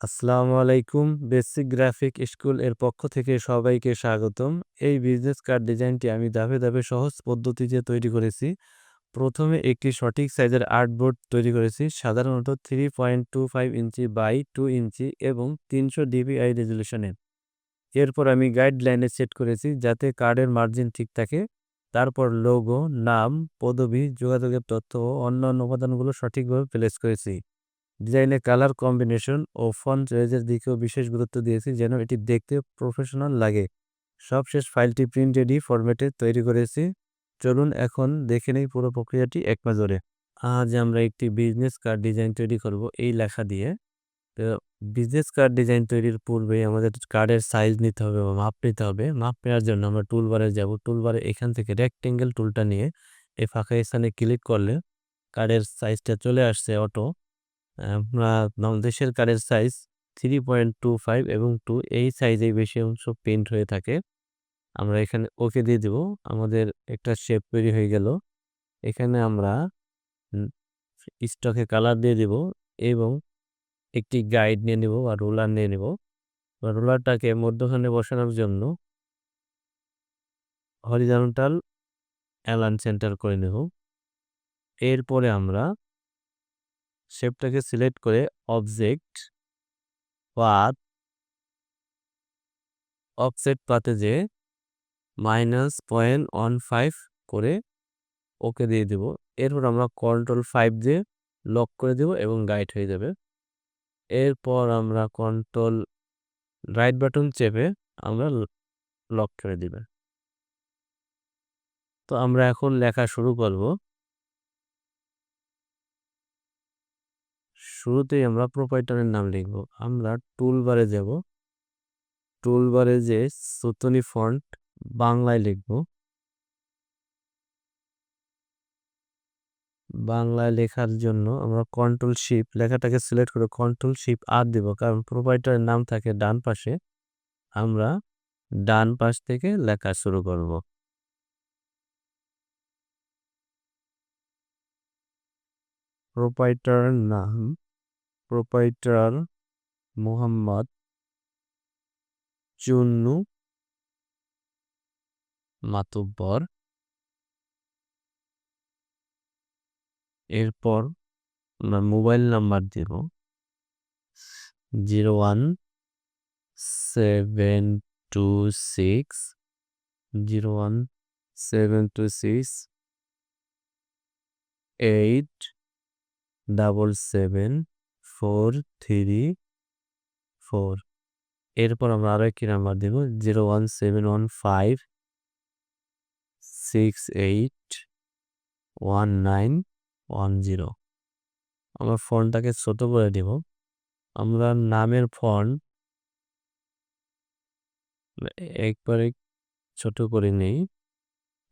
আসসালামু আলাইকুম, basic graphic স্কুলের পক্ষ থেকে সবাইকে স্বাগতম। এই বিজনেস কার্ড ডিজাইনটি আমি ধাপে ধাপে সহজ পদ্ধতিতে তৈরি করেছি। প্রথমে একটি সঠিক সাইজের আর্টবোর্ড তৈরি করেছি। সাধারণত three point two five inch by two ইঞ্চি এবং তিনশো ডিপিআই রেজলিউশনের। এরপর আমি গাইডলাইনে সেট করেছি যাতে কার্ডের মার্জিন ঠিক থাকে। তারপর লোগো, নাম, পদবি, যোগাযোগের তথ্য ও অন্যান্য উপাদানগুলো সঠিকভাবে প্লেস করেছি। ডিজাইনে কালার কম্বিনেশন ও ফন্ট চয়েসের দিকেও বিশেষ গুরুত্ব দিয়েছি যেন এটি দেখতে প্রফেশনাল লাগে। সবশেষ ফাইলটি প্রিন্ট রেডি ফরম্যাটে তৈরি করেছি। চলুন এখন দেখে নেই পুরো প্রক্রিয়াটি এক নজরে। আজ আমরা একটি বিজনেস কার্ড ডিজাইন তৈরি করব এই লেখা দিয়ে। তো বিজনেস কার্ড ডিজাইন তৈরির পূর্বে আমাদের কার্ডের সাইজ নিতে হবে বা মাপ নিতে হবে। মাপ নেওয়ার জন্য আমরা টুলবারে যাব। টুলবারে এখান থেকে রেক্টেঙ্গেল টুলটা নিয়ে এই ফাঁকা স্থানে ক্লিক করলে কার্ডের সাইজটা চলে আসছে অটো দেশের কার্ডের size three point two five এবং টু এই সাইজেই বেশি অংশ প্রিন্ট হয়ে থাকে। আমরা এখানে ওকে দিয়ে দেব। আমাদের একটা শেপ তৈরি হয়ে গেল। এখানে আমরা স্টকে কালার দিয়ে দেব এবং একটি গাইড নিয়ে নেব বা রোলার নিয়ে নেব। বা রোলারটাকে মধ্যখানে বসানোর জন্য হরিজন্টাল অ্যালান সেন্টার করে নেব। এরপরে আমরা শেপটাকে সিলেক্ট করে অবজেক্ট পাথ অফসেট পাতে যে মাইনাস পয়েন্ট ওয়ান ফাইভ করে ওকে দিয়ে দেব। এরপর আমরা কন্ট্রোল ফাইভ দিয়ে লক করে দেব এবং গাইড হয়ে যাবে। এরপর আমরা কন্ট্রোল রাইট বাটন চেপে আমরা লক করে দিবে। তো আমরা এখন লেখা শুরু করব। শুরুতেই আমরা প্রোপাইটারের নাম লিখব। আমরা টুলবারে যাব। টুলবারে যে সুতনি ফন্ট বাংলায় লিখব। বাংলায় লেখার জন্য আমরা কন্ট্রোল শিপ লেখাটাকে সিলেক্ট করে কন্ট্রোল শিপ আর দেব। কারণ প্রোপাইটারের নাম থাকে ডান পাশে। আমরা ডান পাশ থেকে লেখা শুরু করব। প্রোপাইটারের নাম প্রোপাইটার মোহাম্মদ চুন্নু মাতুব্বর। এরপর আমরা মোবাইল নাম্বার দেব zero one seven two six, zero one seven two six, eight double seven four three four এরপর আমরা আরও একটি নাম্বার দেব zero one seven one five six eight one nine one zero আমরা ফোনটাকে ছোট করে দেব। আমরা নামের ফন্ট একবারে ছোট করে নেই।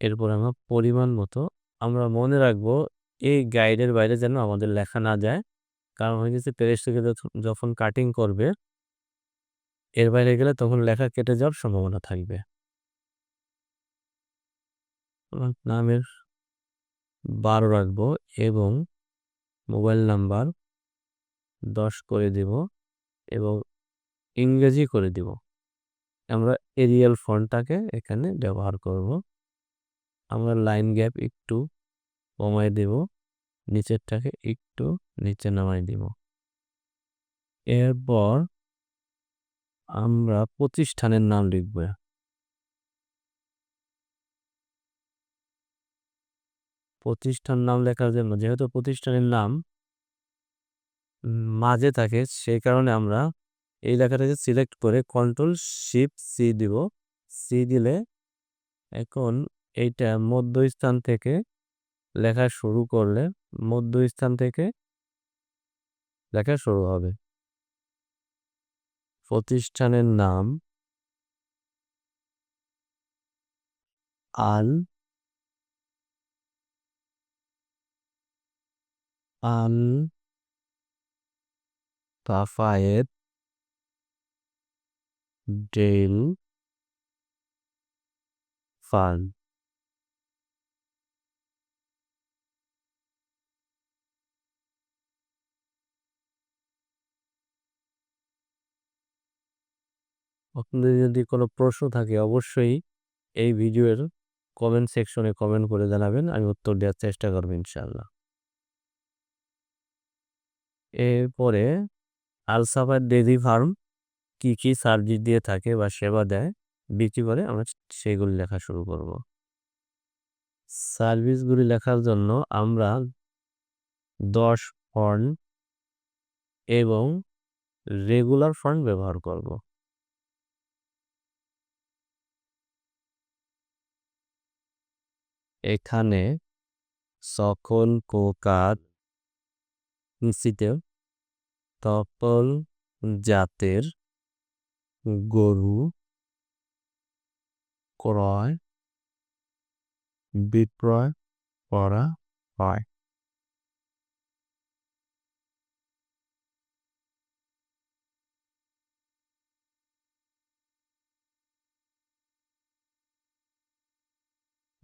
এরপর আমরা পরিমাণ মতো আমরা মনে রাখব, এই গাইডের বাইরে যেন আমাদের লেখা না যায়। কারণ হয়ে গেছে প্রেস থেকে যখন কাটিং করবে এর বাইরে গেলে তখন লেখা কেটে যাওয়ার সম্ভাবনা থাকবে। নামের বারো রাখব এবং মোবাইল নাম্বার দশ করে দিব এবং ইংরেজি করে দিব। আমরা এরিয়াল ফন্টটাকে এখানে ব্যবহার করব। আমরা লাইন গ্যাপ একটু কমাই দেব। নিচেরটাকে একটু নিচে নামাই দিব। এরপর আমরা প্রতিষ্ঠানের নাম লিখব। প্রতিষ্ঠান নাম লেখার জন্য, যেহেতু প্রতিষ্ঠানের নাম মাঝে থাকে, সেই কারণে আমরা এই লেখাটাকে সিলেক্ট করে কন্ট্রোল শিপ সি দিব। সি দিলে এখন এইটা মধ্যস্থান থেকে লেখা শুরু করলে মধ্যস্থান থেকে লেখা শুরু হবে। প্রতিষ্ঠানের নাম আল আল তাফায়েত ডেল ফান। আপনাদের যদি কোনো প্রশ্ন থাকে, অবশ্যই এই ভিডিওর কমেন্ট সেকশনে কমেন্ট করে জানাবেন, আমি উত্তর দেওয়ার চেষ্টা করব ইনশাআল্লাহ। এরপরে আলসাফার ডেইরি ফার্ম কি কি সার্ভিস দিয়ে থাকে বা সেবা দেয়, বিক্রি করে, আমরা সেগুলি লেখা শুরু করব। সার্ভিসগুলি লেখার জন্য আমরা দশ ফন্ট এবং রেগুলার ফন্ট ব্যবহার করব। এখানে সকল প্রকার নিশ্চিত সকল জাতের গরু ক্রয় বিক্রয় করা হয়।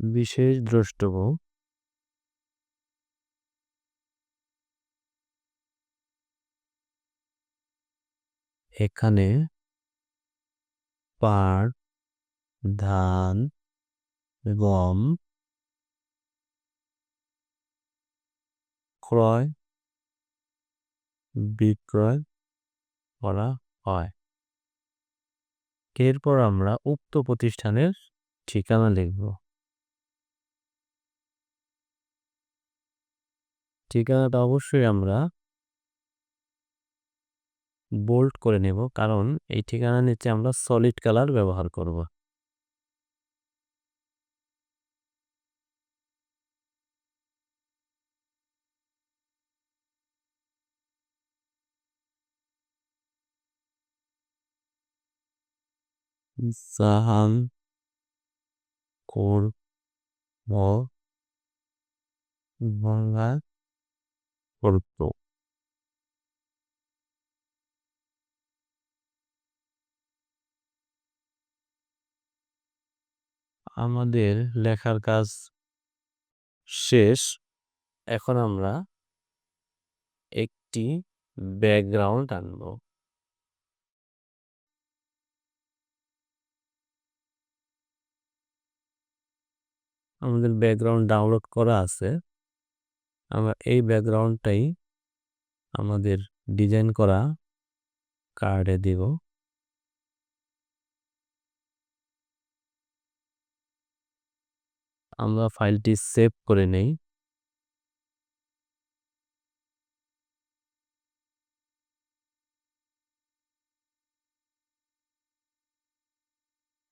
বিশেষ দ্রষ্টব্য। এখানে পাট, ধান গম ক্রয়, বিক্রয় করা হয়। এরপর আমরা উক্ত প্রতিষ্ঠানের ঠিকানা লিখব। ঠিকানাটা অবশ্যই আমরা বোল্ড করে নেব, কারণ এই ঠিকানা নিচে আমরা সলিড কালার ব্যবহার করব। জাহান কোর ম করতো আমাদের লেখার কাজ শেষ। এখন আমরা একটি ব্যাকগ্রাউন্ড আনব। আমাদের ব্যাকগ্রাউন্ড ডাউনলোড করা আছে। আমরা এই ব্যাকগ্রাউন্ডটাই আমাদের ডিজাইন করা কার্ডে দিব। আমরা ফাইলটি সেভ করে নেই।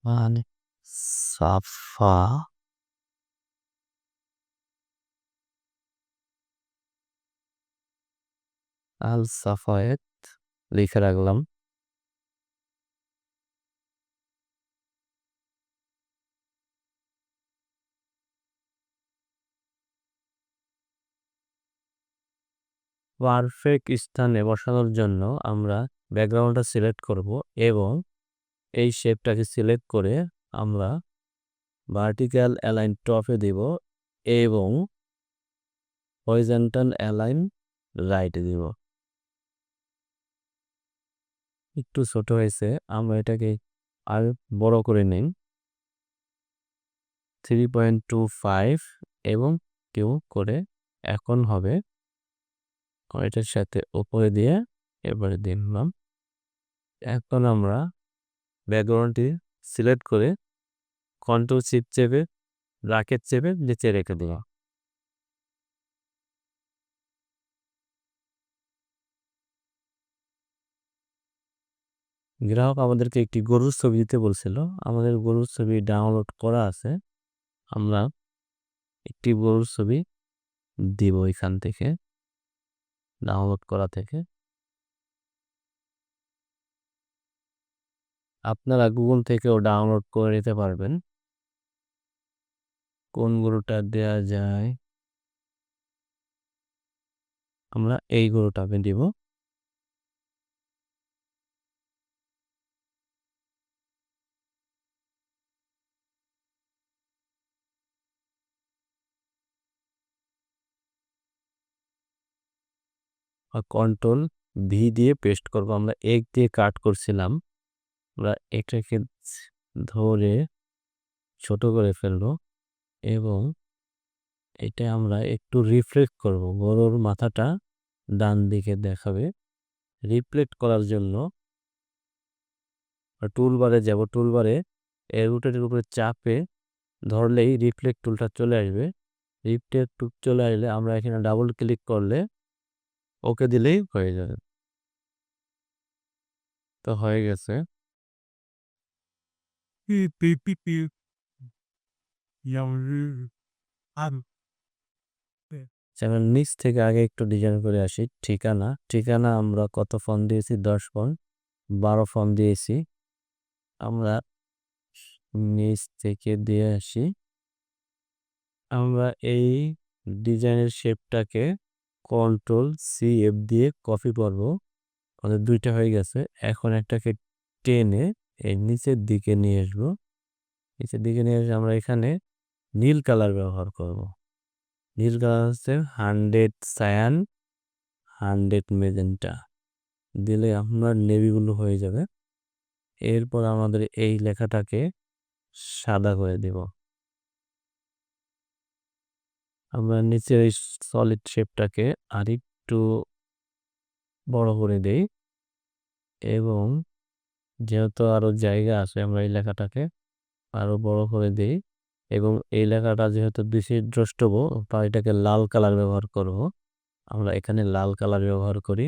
মানে সাফা আল সাফায়েত লিখে রাখলাম। পারফেক্ট স্থানে বসানোর জন্য আমরা ব্যাকগ্রাউন্ডটা সিলেক্ট করব এবং এই শেপটাকে সিলেক্ট করে আমরা ভার্টিক্যাল অ্যালাইন টপে দিব এবং হরিজেন্টাল অ্যালাইন রাইটে দিব। একটু ছোট হয়েছে, আমরা এটাকে আর বড় করে নিন থ্রি পয়েন্ট টু ফাইভ এবং কেউ করে এখন হবে এটার সাথে? ওপরে দিয়ে এবারে দিলাম এখন আমরা ব্যাকগ্রাউন্ডটি সিলেক্ট করে কন্ট্রোল চিপ চেপে রাকেট চেপে নিচে রেখে দেওয়া গ্রাহক আমাদেরকে একটি গরুর ছবি দিতে বলছিল। আমাদের গরুর ছবি ডাউনলোড করা আছে। আমরা একটি গরুর ছবি দিব এখান থেকে ডাউনলোড করা থেকে। আপনারা গুগল থেকেও ডাউনলোড করে নিতে পারবেন। কোন গরুটা দেয়া যায়? আমরা এই গরুটাকে দিব। কন্ট্রোল ভি দিয়ে পেস্ট করব। আমরা এক দিয়ে কাট করছিলাম। আমরা এটাকে ধরে ছোট করে ফেলব এবং এটা আমরা একটু রিফ্লেক্ট করব। গরুর মাথাটা ডান দিকে দেখাবে। রিফ্লেক্ট করার জন্য টুলবারে যাব। টুলবারে এর রুটের উপরে চাপে ধরলেই রিফ্লেক্ট টুলটা চলে আসবে। রিফ্লেক্ট টুল চলে আসলে আমরা এখানে ডাবল ক্লিক করলে ওকে দিলেই হয়ে যাবে। তো হয়ে গেছে। চ্যানেল নিচ থেকে আগে একটু ডিজাইন করে আসি। ঠিকানা। ঠিকানা আমরা কত ফোন দিয়েছি? দশ ফোন বারো ফোন দিয়েছি। আমরা নিচ থেকে দিয়ে আসি। আমরা এই ডিজাইনের শেপটাকে কন্ট্রোল সি এফ দিয়ে কপি করব। আমাদের দুইটা হয়ে গেছে। এখন একটাকে টেনে এই নিচের দিকে নিয়ে আসব। নিচের দিকে নিয়ে এসে আমরা এখানে নীল কালার ব্যবহার করব। নীল কালার হচ্ছে হান্ড্রেড সায়ান হান্ড্রেড মেজেন্টা দিলে আপনার নেভিগুলো হয়ে যাবে। এরপর আমাদের এই লেখাটাকে সাদা করে দেব। আমরা নিচের এই সলিড শেপটাকে আরেকটু বড় করে দেই। এবং যেহেতু আরও জায়গা আছে, আমরা এই লেখাটাকে আরও বড় করে দেই। এবং এই লেখাটা যেহেতু বেশি দ্রষ্টব তা এটাকে লাল কালার ব্যবহার করব। আমরা এখানে লাল কালার ব্যবহার করি।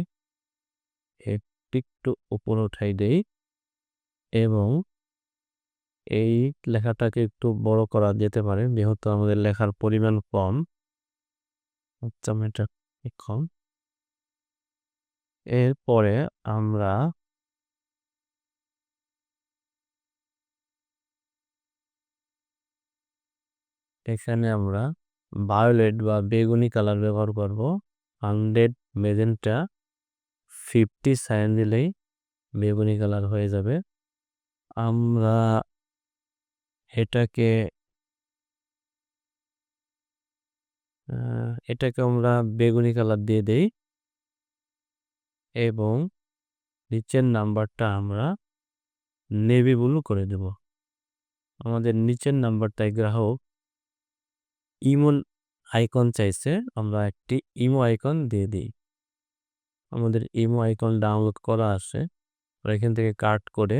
একটু উপরে উঠাই দেই। এবং এই লেখাটাকে একটু বড় করা যেতে পারে। যেহেতু আমাদের লেখার পরিমাণ কম। আচ্ছা এটা এরপরে আমরা এখানে আমরা ভায়োলেট বা বেগুনি কালার ব্যবহার করব। হান্ড্রেড মেজেন্টা ফিফটি সাইন দিলেই বেগুনি কালার হয়ে যাবে। আমরা এটাকে এটাকে আমরা বেগুনি কালার দিয়ে দেই এবং নিচের নাম্বারটা আমরা নেভি ব্লু করে দেব। আমাদের নিচের নাম্বারটাই গ্রাহক ইমো আইকন চাইছে, আমরা একটি ইমো আইকন দিয়ে দিই। আমাদের ইমো আইকন ডাউনলোড করা আছে এখান থেকে কাট করে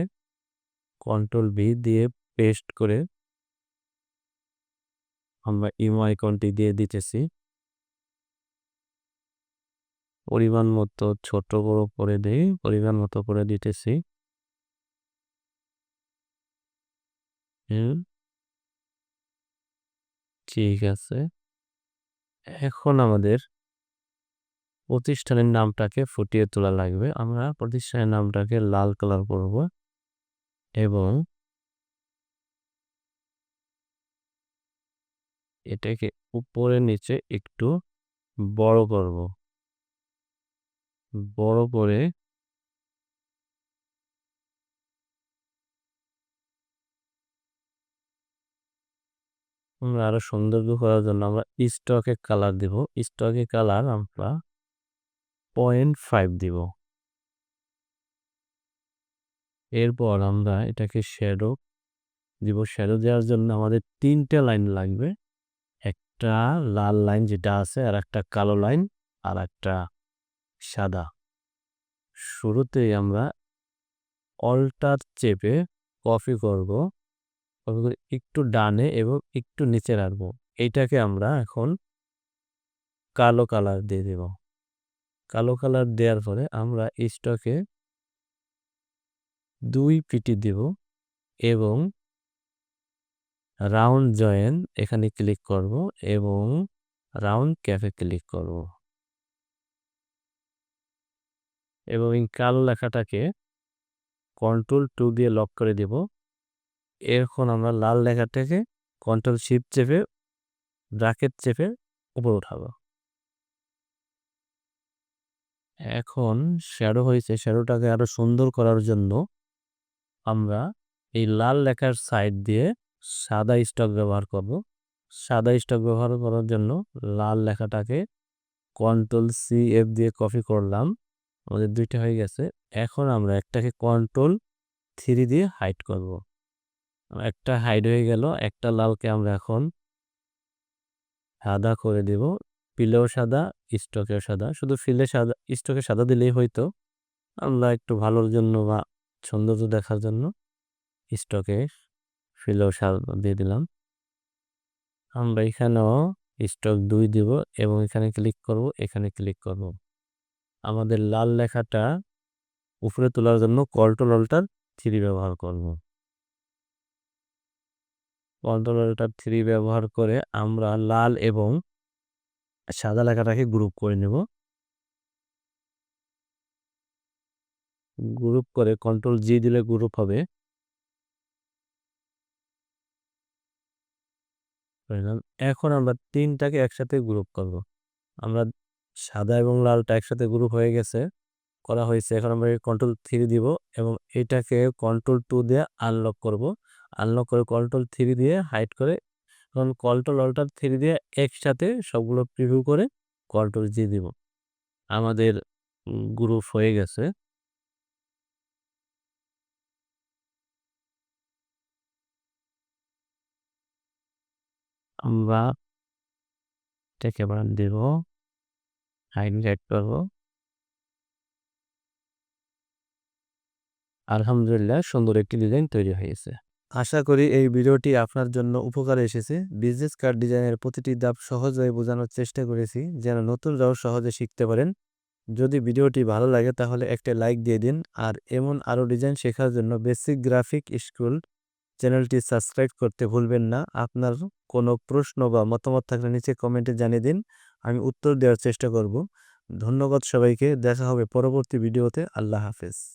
কন্ট্রোল ভি দিয়ে পেস্ট করে আমরা ইমো আইকনটি দিয়ে দিতেছি। পরিমাণ মতো ছোট বড় করে দেই, পরিমাণ মতো করে দিতেছি। হুম ঠিক আছে। এখন আমাদের প্রতিষ্ঠানের নামটাকে ফুটিয়ে তোলা লাগবে। আমরা প্রতিষ্ঠানের নামটাকে লাল কালার করব এবং এটাকে উপরে নিচে একটু বড় করব। বড় করে আমরা আরও সৌন্দর্য করার জন্য আমরা স্টকে কালার দিব। স্টকে কালার আমরা পয়েন্ট ফাইভ দিব। এরপর আমরা এটাকে শ্যাডো দিব। শ্যাডো দেওয়ার জন্য আমাদের তিনটে লাইন লাগবে। একটা লাল লাইন যেটা আছে, আর একটা কালো লাইন, আর একটা সাদা। শুরুতেই আমরা অল্টার চেপে কপি করব কপি করে একটু ডানে এবং একটু নিচে রাখব। এইটাকে আমরা এখন কালো কালার দিয়ে দেব। কালো কালার দেওয়ার পরে আমরা স্টকে দুই পিটি দেব এবং রাউন্ড জয়েন এখানে ক্লিক করব এবং রাউন্ড ক্যাফে ক্লিক করব। এবং এই কালো লেখাটাকে কন্ট্রোল টু দিয়ে লক করে দেব। এখন আমরা লাল লেখাটাকে কন্ট্রোল শিপ চেপে ব্রাকেট চেপে উপর উঠাবো। এখন শ্যাডো হয়েছে শ্যাডোটাকে আরও সুন্দর করার জন্য আমরা এই লাল লেখার সাইড দিয়ে সাদা স্টক ব্যবহার করব। সাদা স্টক ব্যবহার করার জন্য লাল লেখাটাকে কন্ট্রোল সি এফ দিয়ে কপি করলাম। আমাদের দুইটা হয়ে গেছে। এখন আমরা একটাকে কন্ট্রোল থ্রি দিয়ে হাইড করব। একটা হাইড হয়ে গেল, একটা লালকে আমরা এখন সাদা করে দেব। পিলেও সাদা স্টকেও সাদা। শুধু ফিলে সাদা স্টকে সাদা দিলেই হয়তো আমরা একটু ভালোর জন্য বা সৌন্দর্য দেখার জন্য স্টকে ফিলেও সাদা দিয়ে দিলাম। আমরা এখানেও স্টক দুই দিব এবং এখানে ক্লিক করব, এখানে ক্লিক করব। আমাদের লাল লেখাটা উপরে তোলার জন্য কন্ট্রোল অল্টার থ্রি ব্যবহার করব। কন্ট্রোল অল্টার থ্রি ব্যবহার করে আমরা লাল এবং সাদা লেখাটাকে গ্রুপ করে নেব। গ্রুপ করে কন্ট্রোল জি দিলে গ্রুপ হবে। এখন আমরা তিনটাকে একসাথে গ্রুপ করব। আমরা সাদা এবং লালটা একসাথে গ্রুপ হয়ে গেছে, করা হয়েছে। এখন আমরা কন্ট্রোল থ্রি দিব এবং এটাকে কন্ট্রোল টু দিয়ে আনলক করব। আনলক করে কন্ট্রোল থ্রি দিয়ে হাইড করে এখন কন্ট্রোল অল্টার থ্রি দিয়ে একসাথে সবগুলো প্রিভিউ করে কন্ট্রোল জি দিব। আমাদের গ্রুপ হয়ে গেছে। আমরা এটাকে আবার দেব হাইলাইট করব। আলহামদুলিল্লাহ, সুন্দর একটি ডিজাইন তৈরি হয়েছে আশা করি এই ভিডিওটি আপনার জন্য উপকারে এসেছে। বিজনেস কার্ড ডিজাইনের প্রতিটি ধাপ সহজভাবে বোঝানোর চেষ্টা করেছি। যেন নতুন নতুনরাও সহজে শিখতে পারেন। যদি ভিডিওটি ভালো লাগে, তাহলে একটা লাইক দিয়ে দিন। আর এমন আরও ডিজাইন শেখার জন্য বেসিক গ্রাফিক স্কুল চ্যানেলটি সাবস্ক্রাইব করতে ভুলবেন না। আপনার কোনো প্রশ্ন বা মতামত থাকলে নিচে কমেন্টে জানিয়ে দিন, আমি উত্তর দেওয়ার চেষ্টা করব। ধন্যবাদ সবাইকে, দেখা হবে পরবর্তী ভিডিওতে আল্লাহ হাফেজ।